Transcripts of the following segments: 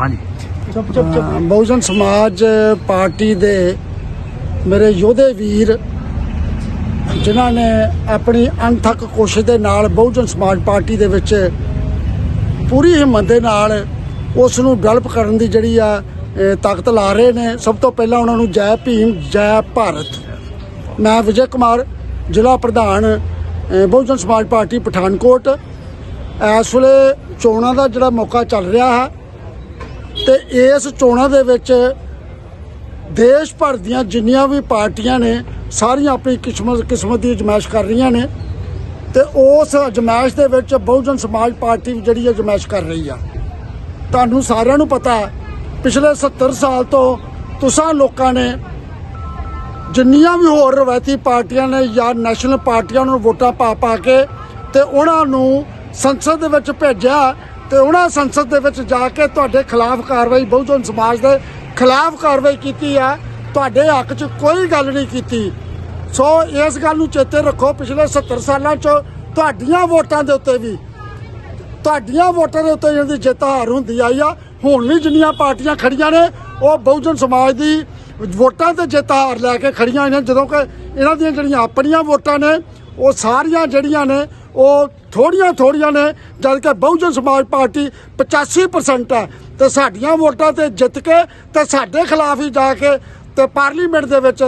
ਹਾਂਜੀ। ਚੁੱਪ ਚੁੱਪ ਚੁੱਪ। ਹਾਂ, ਬਹੁਜਨ ਸਮਾਜ ਪਾਰਟੀ ਦੇ ਮੇਰੇ ਯੋਧੇ ਵੀਰ ਜਿਨ੍ਹਾਂ ਨੇ ਆਪਣੀ ਅਣਥੱਕ ਕੋਸ਼ਿਸ਼ ਦੇ ਨਾਲ ਬਹੁਜਨ ਸਮਾਜ ਪਾਰਟੀ ਦੇ ਵਿੱਚ ਪੂਰੀ ਹਿੰਮਤ ਦੇ ਨਾਲ ਉਸ ਨੂੰ ਡਿਵੈਲਪ ਕਰਨ ਦੀ ਜਿਹੜੀ ਆ ਤਾਕਤ ਲਾ ਰਹੇ ਨੇ। ਸਭ ਤੋਂ ਪਹਿਲਾਂ ਉਹਨਾਂ ਨੂੰ ਜੈ ਭੀਮ ਜੈ ਭਾਰਤ। ਮੈਂ ਵਿਜੇ ਕੁਮਾਰ ਜ਼ਿਲ੍ਹਾ ਪ੍ਰਧਾਨ ਬਹੁਜਨ ਸਮਾਜ ਪਾਰਟੀ ਪਠਾਨਕੋਟ। ਇਸ ਵੇਲੇ ਚੋਣਾਂ ਦਾ ਜਿਹੜਾ ਮੌਕਾ ਚੱਲ ਰਿਹਾ ਹੈ ਤੇ ਇਸ ਚੋਣਾਂ ਦੇ ਵਿੱਚ ਦੇਸ਼ ਭਰ ਦੀਆਂ ਜਿੰਨੀਆਂ ਵੀ ਪਾਰਟੀਆਂ ਨੇ, ਸਾਰੀਆਂ ਆਪਣੀ ਕਿਸਮਤ ਕਿਸਮਤ ਦੀ ਅਜਮਾਇਸ਼ ਕਰ ਰਹੀਆਂ ਨੇ ਤੇ ਉਸ ਅਜਮਾਇਸ਼ ਦੇ ਵਿੱਚ ਬਹੁਜਨ ਸਮਾਜ ਪਾਰਟੀ ਵੀ ਜਿਹੜੀ ਅਜਮਾਇਸ਼ ਕਰ ਰਹੀ ਆ। ਤੁਹਾਨੂੰ ਸਾਰਿਆਂ ਨੂੰ ਪਤਾ ਪਿਛਲੇ 70 ਸਾਲ ਤੋਂ ਤੁਸਾਂ ਲੋਕਾਂ ਨੇ ਜਿੰਨੀਆਂ ਵੀ ਹੋਰ ਰਵਾਇਤੀ ਪਾਰਟੀਆਂ ਨੇ ਜਾਂ ਨੈਸ਼ਨਲ ਪਾਰਟੀਆਂ ਨੂੰ ਵੋਟਾਂ ਪਾ ਪਾ ਕੇ ਤੇ ਉਹਨਾਂ ਨੂੰ ਸੰਸਦ ਦੇ ਵਿੱਚ ਭੇਜਿਆ ਤੇ ਉਹਨਾਂ ਸੰਸਦ ਦੇ ਵਿੱਚ ਜਾ ਕੇ ਤੁਹਾਡੇ ਖਿਲਾਫ ਕਾਰਵਾਈ, ਬਹੁਜਨ ਸਮਾਜ ਦੇ ਖਿਲਾਫ ਕਾਰਵਾਈ ਕੀਤੀ ਆ। ਤੁਹਾਡੇ ਹੱਕ 'ਚ ਕੋਈ ਗੱਲ ਨਹੀਂ ਕੀਤੀ। ਸੋ ਇਸ ਗੱਲ ਨੂੰ ਚੇਤੇ ਰੱਖੋ, ਪਿਛਲੇ 70 ਸਾਲਾਂ 'ਚ ਤੁਹਾਡੀਆਂ ਵੋਟਾਂ ਦੇ ਉੱਤੇ ਵੀ, ਤੁਹਾਡੀਆਂ ਵੋਟਾਂ ਦੇ ਉੱਤੇ ਜਿਹੜੀ ਜਿੱਤ ਹਾਰ ਹੁੰਦੀ ਆਈ ਆ, ਹੁਣ ਵੀ ਜਿੰਨੀਆਂ ਪਾਰਟੀਆਂ ਖੜੀਆਂ ਨੇ, ਉਹ ਬਹੁਜਨ ਸਮਾਜ ਦੀ ਵੋਟਾਂ ਤੇ ਜਿੱਤ ਹਾਰ ਲੈ ਕੇ ਖੜੀਆਂ ਹੋਈਆਂ ਜਦੋਂ ਕਿ ਇਹਨਾਂ ਦੀਆਂ ਜਿਹੜੀਆਂ ਆਪਣੀਆਂ ਵੋਟਾਂ ਨੇ, ਉਹ ਸਾਰੀਆਂ ਜਿਹੜੀਆਂ ਨੇ ਉਹ ਥੋੜੀਆਂ ਥੋੜੀਆਂ ਨੇ ਜਦ ਕਿ ਬਹੁਜਨ ਸਮਾਜ ਪਾਰਟੀ 85% ਹੈ। ਤੇ ਸਾਡੀਆਂ ਵੋਟਾਂ ਤੇ ਜਿੱਤ ਕੇ, ਤੇ ਸਾਡੇ ਖਿਲਾਫ ਹੀ ਜਾ ਕੇ, ਤੇ ਪਾਰਲੀਮੈਂਟ ਦੇ ਵਿੱਚ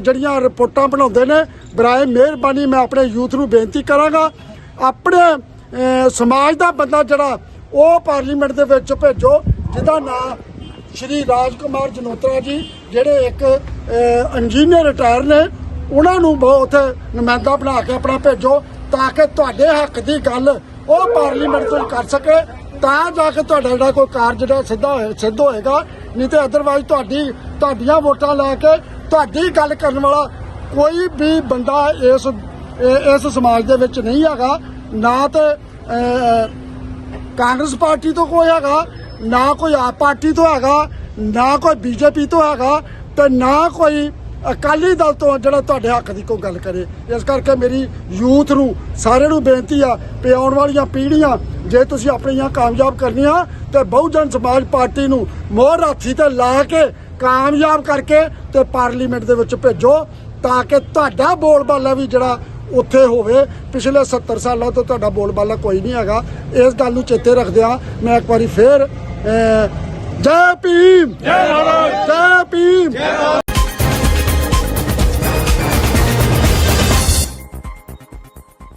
ਜਿਹੜੀਆਂ ਰਿਪੋਰਟਾਂ ਬਣਾਉਂਦੇ ਨੇ, ਬਰਾਏ ਮਿਹਰਬਾਨੀ, ਮੈਂ ਆਪਣੇ ਯੂਥ ਨੂੰ ਬੇਨਤੀ ਕਰਾਂਗਾ। ਆਪਣੇ ਸਮਾਜ ਦਾ ਬੰਦਾ ਜਿਹੜਾ, ਉਹ ਪਾਰਲੀਮੈਂਟ ਦੇ ਵਿੱਚ ਭੇਜੋ, ਜਿਹਦਾ ਨਾਮ ਸ਼੍ਰੀ ਰਾਜਕੁਮਾਰ ਜਨੋਤਰਾ ਜੀ, ਜਿਹੜੇ ਇੱਕ ਇੰਜੀਨੀਅਰ ਰਿਟਾਇਰ ਨੇ, ਉਹਨਾਂ ਨੂੰ ਬਹੁਤ ਨੁਮਾਇੰਦਾ ਬਣਾ ਕੇ ਆਪਣਾ ਭੇਜੋ। ਤਾਂ ਕਿ ਤੁਹਾਡੇ ਹੱਕ ਦੀ ਗੱਲ ਉਹ ਪਾਰਲੀਮੈਂਟ ਤੋਂ ਕਰ ਸਕੇ, ਤਾਂ ਜਾ ਕੇ ਤੁਹਾਡਾ ਜਿਹੜਾ ਕੋਈ ਕਾਰਜ ਜਿਹੜਾ ਸਿੱਧਾ ਹੋਏ ਸਿੱਧ ਹੋਏਗਾ, ਨਹੀਂ ਤੇ ਅਦਰਵਾਈਜ਼ ਤੁਹਾਡੀ, ਤੁਹਾਡੀਆਂ ਵੋਟਾਂ ਲੈ ਕੇ ਤੁਹਾਡੀ ਗੱਲ ਕਰਨ ਵਾਲਾ ਕੋਈ ਵੀ ਬੰਦਾ ਇਸ ਇਸ ਸਮਾਜ ਦੇ ਵਿੱਚ ਨਹੀਂ ਹੈਗਾ, ਨਾ ਤੇ ਕਾਂਗਰਸ ਪਾਰਟੀ ਤੋਂ ਕੋਈ ਹੈਗਾ, ਨਾ ਕੋਈ ਆਪ ਪਾਰਟੀ ਤੋਂ ਹੈਗਾ, ਨਾ ਕੋਈ ਬੀਜੇਪੀ ਤੋਂ ਹੈਗਾ, ਤੇ ਨਾ ਕੋਈ ਅਕਾਲੀ ਦਲ ਤੋਂ ਜਿਹੜਾ ਤੁਹਾਡੇ ਹੱਕ ਦੀ ਕੋਈ ਗੱਲ ਕਰੇ। ਇਸ ਕਰਕੇ ਮੇਰੀ ਯੂਥ ਨੂੰ ਸਾਰਿਆਂ ਨੂੰ ਬੇਨਤੀ ਆ ਕਿ ਆਉਣ ਵਾਲੀਆਂ ਪੀੜ੍ਹੀਆਂ ਜੇ ਤੁਸੀਂ ਆਪਣੀਆਂ ਕਾਮਯਾਬ ਕਰਨੀਆਂ ਤੇ ਬਹੁਜਨ ਸਮਾਜ ਪਾਰਟੀ ਨੂੰ ਮੋਹਰ ਹਾਥੀ ਤੇ ਲਾ ਕੇ ਕਾਮਯਾਬ ਕਰਕੇ ਤੇ ਪਾਰਲੀਮੈਂਟ ਦੇ ਵਿੱਚ ਭੇਜੋ ਤਾਂ ਕਿ ਤੁਹਾਡਾ ਬੋਲਬਾਲਾ ਵੀ ਜਿਹੜਾ ਉੱਥੇ ਹੋਵੇ। ਪਿਛਲੇ 70 ਸਾਲਾਂ ਤੋਂ ਤੁਹਾਡਾ ਬੋਲਬਾਲਾ ਕੋਈ ਨਹੀਂ ਹੈਗਾ। ਇਸ ਗੱਲ ਨੂੰ ਚੇਤੇ ਰੱਖਦਿਆਂ ਮੈਂ ਇੱਕ ਵਾਰੀ ਫੇਰ ਜੈ ਭੀਮ! ਜੈ ਭਾਰਤ! ਜੈ ਭੀਮ!